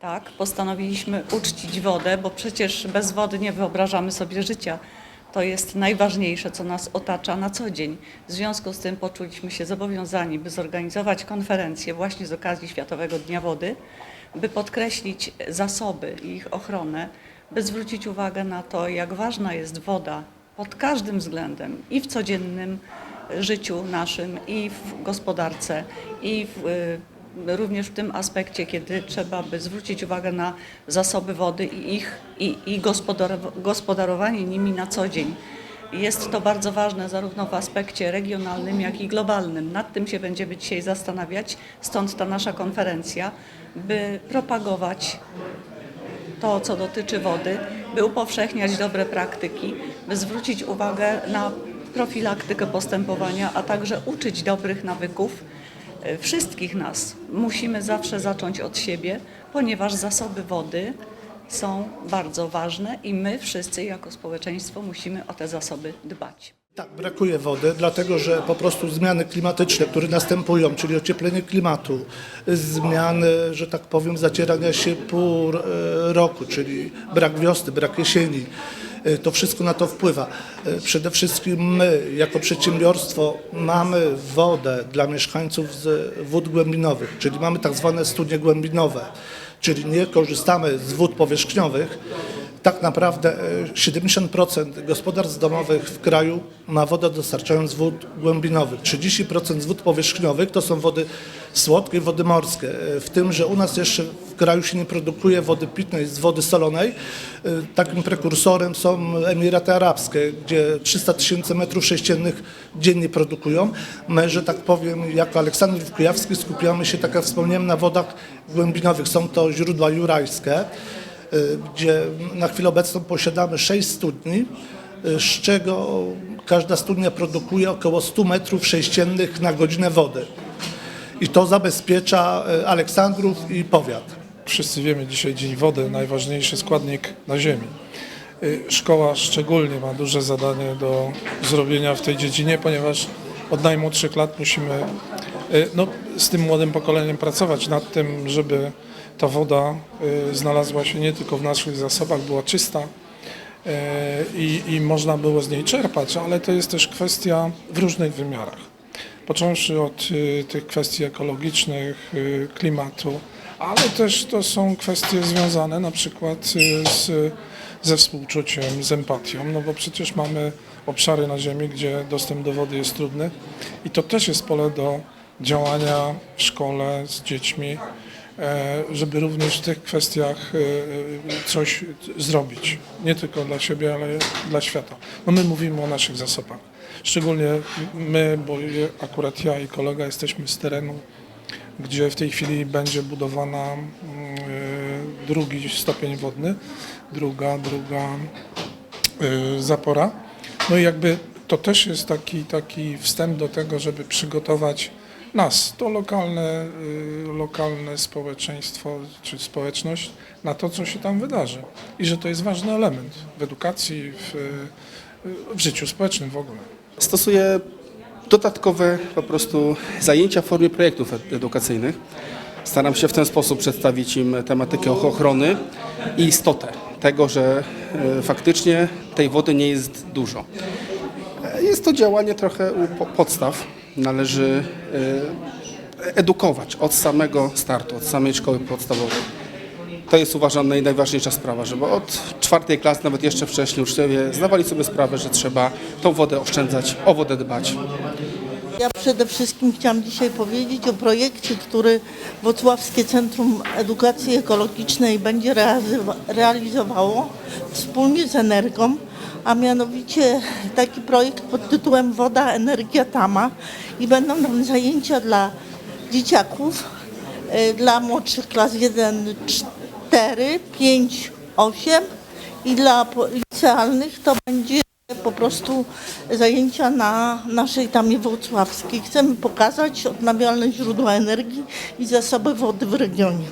Tak, postanowiliśmy uczcić wodę, bo przecież bez wody nie wyobrażamy sobie życia. To jest najważniejsze, co nas otacza na co dzień. W związku z tym poczuliśmy się zobowiązani, by zorganizować konferencję właśnie z okazji Światowego Dnia Wody, by podkreślić zasoby i ich ochronę, by zwrócić uwagę na to, jak ważna jest woda pod każdym względem i w codziennym życiu naszym, i w gospodarce, i w, y, również w tym aspekcie, kiedy trzeba by zwrócić uwagę na zasoby wody i ich i, i gospodarow- gospodarowanie nimi na co dzień. Jest to bardzo ważne zarówno w aspekcie regionalnym, jak i globalnym. Nad tym się będziemy dzisiaj zastanawiać, stąd ta nasza konferencja, by propagować to, co dotyczy wody, by upowszechniać dobre praktyki, by zwrócić uwagę na profilaktykę postępowania, a także uczyć dobrych nawyków. E, Wszystkich nas musimy zawsze zacząć od siebie, ponieważ zasoby wody są bardzo ważne i my wszyscy jako społeczeństwo musimy o te zasoby dbać. Tak, brakuje wody, dlatego że po prostu zmiany klimatyczne, które następują, czyli ocieplenie klimatu, zmiany, że tak powiem, zacierania się pór e, roku, czyli brak wiosny, brak jesieni, e, to wszystko na to wpływa. E, Przede wszystkim my, jako przedsiębiorstwo, mamy wodę dla mieszkańców z wód głębinowych, czyli mamy tak zwane studnie głębinowe, czyli nie korzystamy z wód powierzchniowych, tak naprawdę e, 70% gospodarstw domowych w kraju ma wodę dostarczają z wód głębinowych. 30% z wód powierzchniowych to są wody słodkie wody morskie. E, W tym, że u nas jeszcze kraju się nie produkuje wody pitnej z wody solonej. E, Takim prekursorem są Emiraty Arabskie, gdzie 300 tysięcy metrów sześciennych dziennie produkują. My, że tak powiem, jako Aleksandr Kujawski skupiamy się, tak jak wspomniałem, na wodach głębinowych. Są to źródła jurajskie y, gdzie na chwilę obecną posiadamy 6 studni, y, z czego każda studnia produkuje około 100 metrów sześciennych na godzinę wody. I to zabezpiecza y, Aleksandrów i powiat. Wszyscy wiemy dzisiaj Dzień Wody, najważniejszy składnik na Ziemi. Y, Szkoła szczególnie ma duże zadanie do zrobienia w tej dziedzinie, ponieważ od najmłodszych lat musimy y, no, z tym młodym pokoleniem pracować nad tym, żeby ta woda y, znalazła się nie tylko w naszych zasobach, była czysta i, i można było z niej czerpać, ale to jest też kwestia w różnych wymiarach począwszy od tych kwestii ekologicznych, klimatu, ale też to są kwestie związane na przykład y, z, ze współczuciem, z empatią, no bo przecież mamy obszary na Ziemi, gdzie dostęp do wody jest trudny i to też jest pole do działania w szkole z dziećmi, e, żeby również w tych kwestiach e, e, coś zrobić. Nie tylko dla siebie, ale dla świata. No my mówimy o naszych zasobach. Szczególnie my, bo akurat ja i kolega jesteśmy z terenu, gdzie w tej chwili będzie budowana mm, e, drugi stopień wodny, druga, druga e, zapora. No i jakby to też jest taki, taki wstęp do tego, żeby przygotować nas, to lokalne, y, lokalne społeczeństwo czy społeczność na to, co się tam wydarzy. I że to jest ważny element w edukacji, w, w życiu społecznym w ogóle. Dodatkowe po prostu zajęcia w formie projektów ed- edukacyjnych. Staram się w ten sposób przedstawić im tematykę ochrony i istotę tego, że e, faktycznie tej wody nie jest dużo. E, Jest to działanie trochę u po- podstaw. Należy e, edukować od samego startu, od samej szkoły podstawowej. To jest uważam naj- najważniejsza sprawa, żeby od czwartej klasy, nawet jeszcze wcześniej uczniowie zdawali sobie sprawę, że trzeba tą wodę oszczędzać, o wodę dbać. Ja przede wszystkim chciałam dzisiaj powiedzieć o projekcie, który Włocławskie Centrum Edukacji Ekologicznej będzie realizowało wspólnie z Energą, a mianowicie taki projekt pod tytułem Woda, Energia, Tama i będą tam zajęcia dla dzieciaków, y, dla młodszych klas 1, 4, 5, 8 i dla licealnych to będzie po prostu zajęcia na naszej tamie włocławskiej. Chcemy pokazać odnawialne źródła energii i zasoby wody w regionie.